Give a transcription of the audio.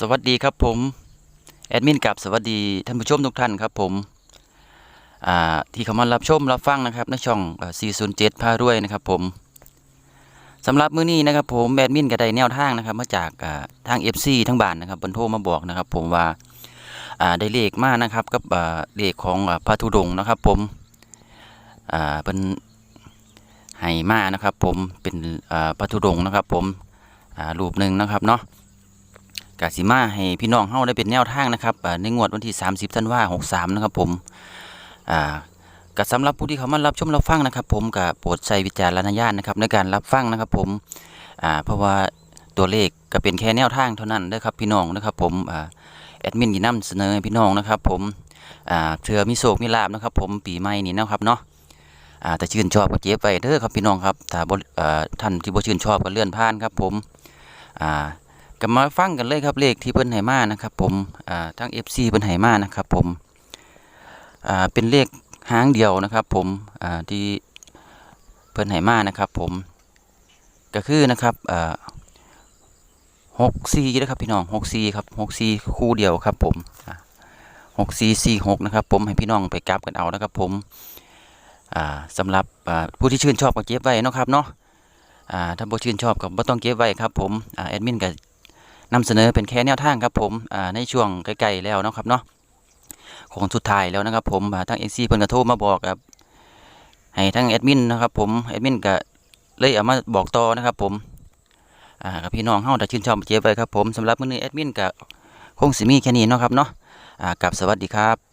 สวัสดีครับผมแอดมินกับสวัสดีท่านผู้ชมทุกท่านครับผมที่เข้ามารับชมรับฟังนะครับในช่อง 407 พารวยนะครับผมสำหรับมื้อนี้นะครับผมแอดมินก็ได้แนวทางนะครับมาจากทาง FC ทั้งบ้านนะครับเพิ่นโทรมาบอกนะครับผมว่าได้เลขมากนะครับกับเลขของพระธุดงนะครับผมเป็นให้มานะครับผมเป็นพระธุดงนะครับผมรูปหนึ่งนะครับเนาะ กาสิมาให้พี่น้องเฮาได้เป็นแนวทางนะครับในงวดวันที่ 30ธันวาคม63นะครับผมอ่าก็สำหรับผู้ที่เขามารับชมรับฟังนะครับ ผมก็โปรดใช้วิจารณญาณนะครับในการรับฟังนะครับผมอ่าเพราะว่าตัวเลขก็เป็นแค่แนวทางเท่านั้นเด้อครับพี่น้องนะครับผมอ่าแอดมินยินนำเสนอให้พี่น้องนะครับ ผมอ่าเถื่อมีโศกมีลาบนะครับ ผมปีใหม่นี้นะครับเนาะอ่าแต่ชื่นชอบก็เก็บไว้เด้อครับพี่น้องครับถ้าบ่อ่าท่านที่บ่ชื่นชอบก็เลื่อนผ่านครับ ผมอ่า ก็มาฟังกันเลยครับเลขที่เพิ่นให้มานะครับ ผมทั้ง FC เพิ่นให้มานะครับผมเป็นเลขหางเดียวนะครับ ผมที่เพิ่นให้มานะครับ ผมก็คือนะครับหกสี่นะครับพี่น้องหกสี่ครับหกสี่คู่เดียวครับผมหกสี่สี่หกนะครับ ผมให้พี่น้องไปกลับกันเอานะครับ ผมอ่าสำหรับผู้ที่ชื่นชอบก็เก็บไว้นะครับเนาะอ่าถ้าบ่ชื่นชอบก็บ่ต้องเก็บไว้ครับ ผมแอดมินก็ นำเสนอเป็นแค่แนวทางครับผมในช่วงใกล้ๆแล้วนะครับเนาะของสุดท้ายแล้วนะครับผมอ่าทางเอ็กซีเพิ่นก็โทรมาบอกครับให้ทั้งแอดมินนะครับผมแอดมินก็เลยเอามาบอกต่อนะครับผมอ่ากับพี่น้องเฮาถ้าชื่นชอบเจ็บไปครับผมสำหรับมื้อนี้แอดมินก็คงสิมีแค่นี้เนาะครับเนาะอ่ากับสวัสดีครับ